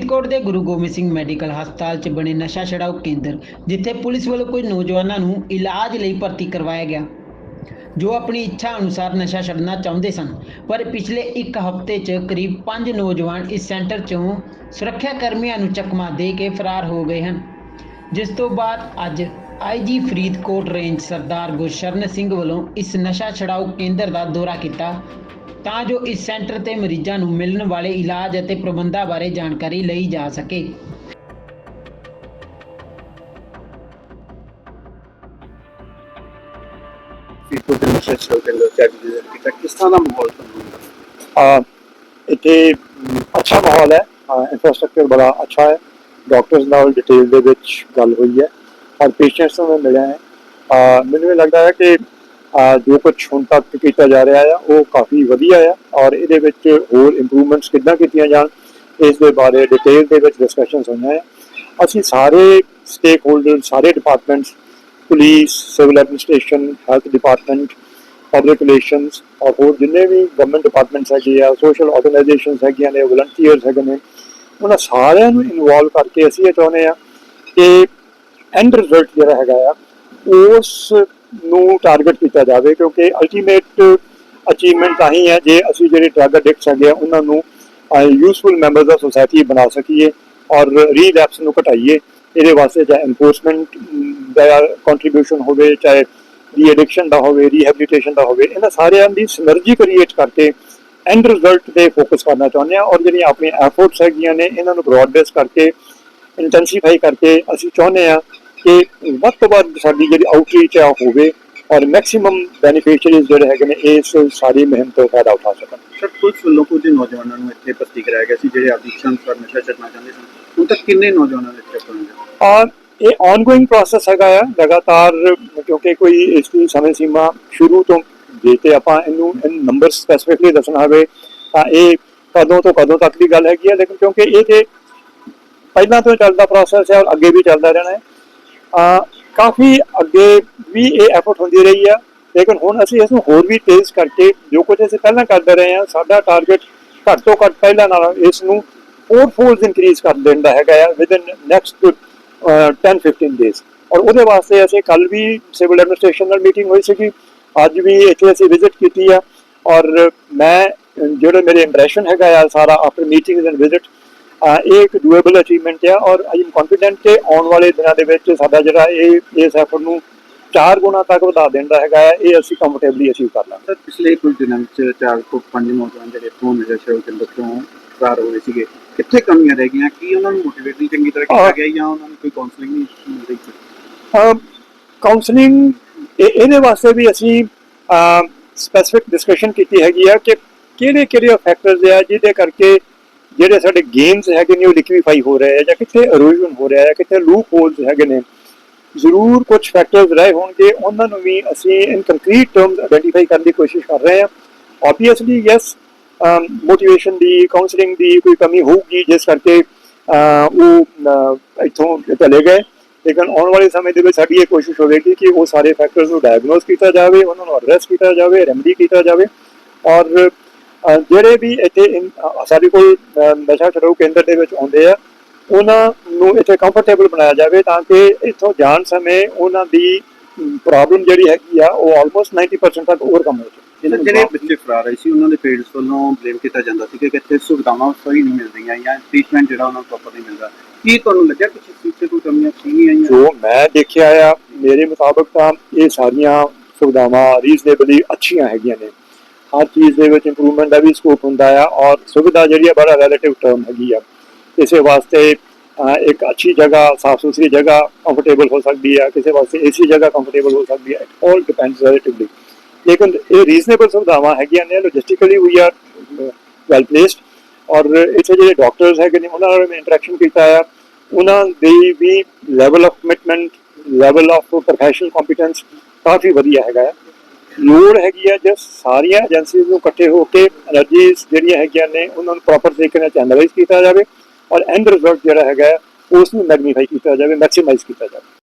ਫਰੀਦਕੋਟ ਦੇ ਗੁਰੂ ਗੋਬਿੰਦ ਸਿੰਘ ਮੈਡੀਕਲ ਹਸਪਤਾਲ 'ਚ ਬਣੇ ਨਸ਼ਾ ਛਡਾਊ ਕੇਂਦਰ, ਜਿੱਥੇ ਪੁਲਿਸ ਵੱਲੋਂ ਕੁਝ ਨੌਜਵਾਨਾਂ ਨੂੰ ਇਲਾਜ ਲਈ ਭਰਤੀ ਕਰਵਾਇਆ ਗਿਆ। ਜੋ ਆਪਣੀ ਇੱਛਾ ਅਨੁਸਾਰ ਨਸ਼ਾ ਛੱਡਣਾ ਚਾਹੁੰਦੇ ਸਨ, ਪਰ ਪਿਛਲੇ ਇੱਕ ਹਫ਼ਤੇ 'ਚ ਕਰੀਬ 5 ਨੌਜਵਾਨ ਇਸ ਸੈਂਟਰ 'ਚੋਂ ਸੁਰੱਖਿਆ ਕਰਮੀਆਂ ਨੂੰ ਚਕਮਾ ਦੇ ਕੇ ਫਰਾਰ ਹੋ ਗਏ ਹਨ। ਜਿਸ ਤੋਂ ਬਾਅਦ ਅੱਜ ਆਈਜੀ ਫਰੀਦਕੋਟ ਰੇਂਜ ਸਰਦਾਰ ਗੁਰਸ਼ਰਨ ਸਿੰਘ ਵੱਲੋਂ ਇਸ ਨਸ਼ਾ ਛਡਾਊ ਕੇਂਦਰ ਦਾ ਦੌਰਾ ਕੀਤਾ ਤਾਂ ਜੋ ਇਸ ਸੈਂਟਰ ਤੇ ਮਰੀਜ਼ਾਂ ਨੂੰ ਮਿਲਣ ਵਾਲੇ ਇਲਾਜ ਅਤੇ ਪ੍ਰਬੰਧਾਂ ਬਾਰੇ ਜਾਣਕਾਰੀ ਲਈ ਜਾ ਸਕੇ। ਫੀਟੋ ਦੇ ਨਸ਼ਾ ਸ਼ੁਰੂ ਕਰ ਲੋ ਚੈੱਕ ਕੀਤਾ ਕਿਸ ਤਰ੍ਹਾਂ ਦਾ ਮਾਹੌਲ ਤੁਹਾਨੂੰ ਲੱਗਾ? ਆ ਇੱਥੇ ਅਮ, ਅੱਛਾ ਮਾਹੌਲ ਹੈ ਇਨਫਰਾਸਟ੍ਰਕਚਰ ਬੜਾ ਅੱਛਾ ਹੈ ਡਾਕਟਰਸ ਨਾਲ ਡਿਟੇਲ ਦੇ ਵਿੱਚ ਗੱਲ ਹੋਈ ਹੈ ਔਰ ਪੇਸ਼ੈਂਟਸ ਨੂੰ ਮੈਂ ਮਿਲਿਆ ਹੈ ਆ ਮੈਨੂੰ ਇਹ ਲੱਗਦਾ ਹੈ ਕਿ ਆ, ਜੋ ਕੁਝ ਹੁਣ ਤੱਕ ਕੀਤਾ ਜਾ ਰਿਹਾ ਆ, ਉਹ ਕਾਫੀ ਵਧੀਆ ਆ ਔਰ ਇਹਦੇ ਵਿੱਚ ਹੋਰ ਇੰਪਰੂਵਮੈਂਟਸ ਕਿੱਦਾਂ ਕੀਤੀਆਂ ਜਾਣ, ਇਸ ਦੇ ਬਾਰੇ ਡਿਟੇਲ ਦੇ ਵਿੱਚ ਡਿਸਕਸ਼ਨਸ ਹੋਈਆਂ ਆ। ਅਸੀਂ ਸਾਰੇ ਸਟੇਕ ਹੋਲਡਰ ਸਾਰੇ departments police civil administration health department public relations ਔਰ ਹੋਰ ਜਿੰਨੇ ਵੀ ਗਵਰਨਮੈਂਟ ਡਿਪਾਰਟਮੈਂਟਸ ਹੈਗੇ ਆ ਸੋਸ਼ਲ ਆਰਗੇਨਾਈਜੇਸ਼ਨਸ ਹੈਗੀਆਂ ਨੇ ਵਲੰਟੀਅਰਸ ਹੈਗੇ ਨੇ, ਉਹਨਾਂ ਸਾਰਿਆਂ ਨੂੰ ਇਨਵੋਲਵ ਕਰਕੇ ਅਸੀਂ ਇਹ ਚਾਹੁੰਦੇ ਆ ਕਿ ਐਂਡ ਰਿਜ਼ਲਟ ਜਿਹੜਾ ਹੈਗਾ ਆ, ਉਸ ਨੂੰ ਟਾਰਗੇਟ ਕੀਤਾ ਜਾਵੇ, ਕਿਉਂਕਿ ਅਲਟੀਮੇਟ ਅਚੀਵਮੈਂਟ ਤਾਂ ਹੀ ਹੈ, ਜੇ ਅਸੀਂ ਜਿਹੜੇ ਡਰੱਗ ਐਡਿਕਟਸ ਹੈਗੇ ਆ, ਉਹਨਾਂ ਨੂੰ ਯੂਸਫੁਲ ਮੈਂਬਰਸ ਆਫ ਸੋਸਾਇਟੀ ਬਣਾ ਸਕੀਏ ਔਰ ਰੀਲੈਪਸ ਨੂੰ ਘਟਾਈਏ, ਇਹਦੇ ਵਾਸਤੇ ਚਾਹੇ ਐਨਫੋਰਸਮੈਂਟ ਦਾ ਕੰਟਰੀਬਿਊਸ਼ਨ ਹੋਵੇ, ਚਾਹੇ ਰੀ ਐਡਿਕਸ਼ਨ ਦਾ ਹੋਵੇ ਰੀਹੈਬਿਲਿਟੇਸ਼ਨ ਦਾ ਹੋਵੇ, ਇਹਨਾਂ ਸਾਰਿਆਂ ਦੀ ਸਿਨਰਜੀ ਕ੍ਰੀਏਟ ਕਰਕੇ ਐਂਡ ਰਿਜ਼ਲਟ ਤੇ ਫੋਕਸ ਕਰਨਾ ਚਾਹੁੰਦੇ ਆ ਔਰ ਜਿਹੜੀਆਂ ਆਪਣੀਆਂ ਐਫਰਟਸ ਹੈਗੀਆਂ ਨੇ, ਇਹਨਾਂ ਨੂੰ ਬ੍ਰੌਡ ਬੇਸ ਕਰਕੇ ਇੰਟੈਂਸੀਫਾਈ ਕਰਕੇ ਅਸੀਂ ਚਾਹੁੰਦੇ ਆ ਕਿ ਵੱਧ ਤੋਂ ਵੱਧ ਸਾਡੀ ਜਿਹੜੀ ਆਊਟਰੀਚ ਆ ਉਹ ਹੋਵੇ ਔਰ ਮੈਕਸਿਮਮ ਬੈਨੀਫੀਸ਼ੀਅਰੀਜ਼ ਜਿਹੜੇ ਹੈਗੇ ਨੇ ਇਸ ਸਾਰੀ ਮੁਹਿੰਮ ਤੋਂ ਫਾਇਦਾ ਉਠਾ ਸਕਣ। ਸਰ ਪੁਲਿਸ ਵੱਲੋਂ ਕੁਝ ਨੌਜਵਾਨਾਂ ਨੂੰ ਇੱਥੇ ਭਰਤੀ ਕਰਾਇਆ ਗਿਆ ਸੀ ਜਿਹੜੇ ਇੱਛਾ ਅਨੁਸਾਰ ਨਸ਼ਾ ਛੱਡਣਾ ਚਾਹੁੰਦੇ ਸਨ। ਹੁਣ ਤੱਕ ਕਿੰਨੇ ਨੌਜਵਾਨਾਂ ਨੇ ਇੱਥੇ ਪਹੁੰਚੇ ਔਰ ਇਹ ਆਨਗੋਇੰਗ ਪ੍ਰੋਸੈਸ ਹੈਗਾ ਆ ਲਗਾਤਾਰ ਕਿਉਂਕਿ ਕੋਈ ਇਸ ਦੀ ਸਮੇਂ ਸੀਮਾ ਸ਼ੁਰੂ ਤੋਂ ਜੇ ਤੇ ਆਪਾਂ ਇਹਨੂੰ ਨੰਬਰ ਸਪੈਸੀਫਿਕਲੀ ਦੱਸਣਾ ਹੋਵੇ ਤਾਂ ਇਹ ਕਦੋਂ ਤੋਂ ਕਦੋਂ ਤੱਕ ਦੀ ਗੱਲ ਹੈਗੀ ਹੈ ਲੇਕਿਨ ਕਿਉਂਕਿ ਇਹ ਤੇ ਪਹਿਲਾਂ ਤੋਂ ਚੱਲਦਾ ਪ੍ਰੋਸੈਸ ਹੈ ਔਰ ਅੱਗੇ ਵੀ ਚੱਲਦਾ ਰਹਿਣਾ ਹੈ। ਆ ਕਾਫੀ ਅੱਗੇ ਵੀ ਇਹ ਐਫਰਟ ਹੁੰਦੀ ਰਹੀ ਆ ਲੇਕਿਨ ਹੁਣ ਅਸੀਂ ਇਸ ਨੂੰ ਹੋਰ ਵੀ ਤੇਜ਼ ਕਰਕੇ ਜੋ ਕੁਝ ਅਸੀਂ ਪਹਿਲਾਂ ਕਰਦੇ ਰਹੇ ਹਾਂ ਸਾਡਾ ਟਾਰਗੇਟ ਘੱਟ ਤੋਂ ਘੱਟ ਪਹਿਲਾਂ ਨਾਲ ਇਸ ਨੂੰ ਫੋਰ ਫੋਲਡ ਇਨਕਰੀਜ਼ ਕਰ ਦੇਣ ਦਾ ਹੈਗਾ ਆ ਵਿਦ ਇਨ ਨੈਕਸਟ 10 15 ਡੇਜ਼ ਔਰ ਉਹਦੇ ਵਾਸਤੇ ਅਸੀਂ ਕੱਲ ਵੀ ਸਿਵਲ ਐਡਮਿਨਿਸਟ੍ਰੇਸ਼ਨ ਨਾਲ ਮੀਟਿੰਗ ਹੋਈ ਸੀਗੀ ਅੱਜ ਵੀ ਇੱਥੇ ਅਸੀਂ ਵਿਜ਼ਿਟ ਕੀਤੀ ਆ। ਔਰ ਮੈਂ ਅਹ, ਜਿਹੜਾ ਮੇਰੇ ਇੰਪ੍ਰੈਸ਼ਨ ਹੈਗਾ ਆ ਸਾਰਾ ਆਫਟਰ ਮੀਟਿੰਗਸ ਐਂਡ ਵਿਜ਼ਿਟ ਇਹ ਇੱਕ ਡੂਏਬਲ ਅਚੀਵਮੈਂਟ ਹੈ ਔਰ ਆਈ ਐਮ ਕੌਨਫੀਡੈਂਟ ਕਿ ਆਉਣ ਵਾਲੇ ਦਿਨਾਂ ਦੇ ਵਿੱਚ ਸਾਡਾ ਜਿਹੜਾ ਇਹ ਇਸ ਐਫਰਟ ਨੂੰ ਚਾਰ ਗੁਣਾ ਤੱਕ ਵਧਾ ਦੇਣਾ ਹੈਗਾ ਆ ਇਹ ਅਸੀਂ ਕੰਫਰਟੇਬਲੀ ਅਚੀਵ ਕਰ ਲਾਂਗੇ ਸਰ ਪਿਛਲੇ ਕੁਝ ਦਿਨਾਂ ਵਿੱਚ ਚਾਰ ਤੋਂ ਪੰਜ ਨੌਜਵਾਨ ਜਿਹੜੇ ਇੱਥੋਂ ਨਸ਼ਾ ਸ਼ੁਰੂ ਕੇਂਦਰ ਤੋਂ ਫਰਾਰ ਹੋਏ ਸੀਗੇ ਕਿੱਥੇ ਕਮੀਆਂ ਰਹਿ ਗਈਆਂ ਕੀ ਉਹਨਾਂ ਨੂੰ ਮੋਟੀਵੇਟ ਨਹੀਂ ਚੰਗੀ ਤਰ੍ਹਾਂ ਕੀਤਾ ਹਾਂ। ਗਿਆ ਜਾਂ ਉਹਨਾਂ ਨੂੰ ਕੋਈ ਕਾਉਂਸਲਿੰਗ ਨਹੀਂ ਮਿਲ ਰਹੀ ਸੀ ਕਾਉਂਸਲਿੰਗ ਇਹਦੇ ਵਾਸਤੇ ਵੀ ਅਸੀਂ ਸਪੈਸਿਫਿਕ ਡਿਸਕਸ਼ਨ ਕੀਤੀ ਹੈਗੀ ਆ ਕਿ ਕਿਹੜੇ ਕਿਹੜੇ ਫੈਕਟਰਸ ਆ ਜਿਹਦੇ ਕਰਕੇ ਜਿਹੜੇ ਸਾਡੇ ਗੇਮਸ ਹੈਗੇ ਨੇ ਉਹ ਲਿਕਵੀਫਾਈ ਹੋ ਰਹੇ ਆ ਜਾਂ ਕਿੱਥੇ ਅਰੋਜਨ ਹੋ ਰਿਹਾ ਹੈ ਕਿੱਥੇ ਲੂਪ ਹੋਲਸ ਹੈਗੇ ਨੇ ਜ਼ਰੂਰ ਕੁਝ ਫੈਕਟਰਸ ਰਹੇ ਹੋਣਗੇ ਉਹਨਾਂ ਨੂੰ ਵੀ ਅਸੀਂ ਇਨ ਕੰਕਰੀਟ ਟਰਮਸ ਆਇਡੈਂਟੀਫਾਈ ਕਰਨ ਦੀ ਕੋਸ਼ਿਸ਼ ਕਰ ਰਹੇ ਹਾਂ ਆਬਵੀਅਸਲੀ ਯੈਸ ਮੋਟੀਵੇਸ਼ਨ ਦੀ ਕਾਉਂਸਲਿੰਗ ਦੀ ਕੋਈ ਕਮੀ ਹੋਊਗੀ ਜਿਸ ਕਰਕੇ ਉਹ ਅਮ, ਇੱਥੋਂ ਚਲੇ ਗਏ। ਲੇਕਿਨ ਆਉਣ ਵਾਲੇ ਸਮੇਂ ਦੇ ਵਿੱਚ ਸਾਡੀ ਇਹ ਕੋਸ਼ਿਸ਼ ਹੋਵੇਗੀ ਕਿ ਉਹ ਸਾਰੇ ਫੈਕਟਰਸ ਨੂੰ ਡਾਇਗਨੋਸ ਕੀਤਾ ਜਾਵੇ ਉਹਨਾਂ ਨੂੰ ਐਡਰੈਸ ਕੀਤਾ ਜਾਵੇ ਰੈਮਡੀ ਕੀਤਾ ਜਾਵੇ। ਔਰ ਜਿਹੜੇ ਵੀ ਇੱਥੇ ਸਾਡੇ ਕੋਲ ਨਸ਼ਾ ਛਡਾਊ ਕੇਂਦਰ ਦੇ ਵਿੱਚ ਆਉਂਦੇ ਆ ਉਹਨਾਂ ਨੂੰ ਇੱਥੇ ਕੰਫਰਟੇਬਲ ਬਣਾਇਆ ਜਾਵੇ ਤਾਂ ਕਿ ਇੱਥੋਂ ਜਾਣ ਸਮੇਂ ਉਹਨਾਂ ਦੀ ਪ੍ਰੋਬਲਮ ਜਿਹੜੀ ਹੈਗੀ ਆ ਉਹ ਆਲਮੋਸਟ 90% ਤੱਕ ਓਵਰਕਮ ਹੋ ਜਾਵੇ। ਜਿਹੜੇ ਬੱਚੇ ਫਰਾਰ ਆਏ ਸੀ ਉਹਨਾਂ ਦੇ ਪੇਰੈਂਟਸ ਵੱਲੋਂ ਬਲੇਮ ਕੀਤਾ ਜਾਂਦਾ ਸੀ ਕਿ ਇੱਥੇ ਸੁਵਿਧਾਵਾਂ ਸਹੀ ਨਹੀਂ ਮਿਲ ਰਹੀਆਂ ਜਾਂ ਟ੍ਰੀਟਮੈਂਟ ਜਿਹੜਾ ਉਹਨਾਂ ਨੂੰ ਪ੍ਰੋਪਰ ਨਹੀਂ ਮਿਲਦਾ ਕੀ ਤੁਹਾਨੂੰ ਲੱਗਿਆ ਕਿ ਇਸ ਚੀਜ਼ 'ਚ ਕੋਈ ਕਮੀਆਂ ਸੀ ਨਹੀਂ ਆਈਆਂ ਜੋ ਮੈਂ ਦੇਖਿਆ ਆ ਮੇਰੇ ਮੁਤਾਬਕ ਤਾਂ ਇਹ ਸਾਰੀਆਂ ਸੁਵਿਧਾਵਾਂ ਰੀਜ਼ਨੇਬਲੀ ਅੱਛੀਆਂ ਹੈਗੀਆਂ ਨੇ। ਹਰ ਚੀਜ਼ ਦੇ ਵਿੱਚ ਇੰਪਰੂਵਮੈਂਟ ਦਾ ਵੀ ਸਕੋਪ ਹੁੰਦਾ ਆ ਔਰ ਸੁਵਿਧਾ ਜਿਹੜੀ ਆ ਬੜਾ ਰਿਲੇਟਿਵ ਟਰਮ ਹੈਗੀ ਆ ਕਿਸੇ ਵਾਸਤੇ ਅਹ, ਇੱਕ ਅੱਛੀ ਜਗ੍ਹਾ ਸਾਫ਼ ਸੁਥਰੀ ਜਗ੍ਹਾ ਕੰਫਰਟੇਬਲ ਹੋ ਸਕਦੀ ਆ ਕਿਸੇ ਵਾਸਤੇ ਏਸੀ ਜਗ੍ਹਾ ਕੰਫਰਟੇਬਲ ਹੋ ਸਕਦੀ ਹੈ ਆਲ ਡਿਪੈਂਡਸ ਰਿਲੇਟਿਵਲੀ ਲੇਕਿਨ ਇਹ ਰੀਜ਼ਨੇਬਲ ਸੁਵਿਧਾਵਾਂ ਹੈਗੀਆਂ ਨੇ logistically we are well placed ਔਰ ਇੱਥੇ ਜਿਹੜੇ ਡਾਕਟਰਸ ਹੈਗੇ ਨੇ ਉਹਨਾਂ ਨਾਲ ਮੈਂ ਇੰਟਰੈਕਸ਼ਨ ਕੀਤਾ ਆ ਉਹਨਾਂ ਦੀ ਵੀ level of commitment level of professional competence ਕਾਫੀ ਵਧੀਆ ਹੈਗਾ ਹੈ ਲੋੜ ਹੈਗੀ ਆ ਜੇ ਸਾਰੀਆਂ ਏਜੰਸੀਆਂ ਨੂੰ ਇਕੱਠੇ ਹੋ ਕੇ ਐਨਰਜੀਜ਼ ਜਿਹੜੀਆਂ ਹੈਗੀਆਂ ਨੇ, ਉਹਨਾਂ ਨੂੰ ਪ੍ਰੋਪਰ ਤਰੀਕੇ ਨਾਲ ਚੈਨਲਾਈਜ਼ ਕੀਤਾ ਜਾਵੇ ਔਰ ਐਂਡ ਰਿਜ਼ਲਟ ਜਿਹੜਾ ਹੈਗਾ ਉਸ ਨੂੰ ਮੈਗਨੀਫਾਈ ਕੀਤਾ ਜਾਵੇ ਮੈਕਸਿਮਾਈਜ਼ ਕੀਤਾ ਜਾਵੇ।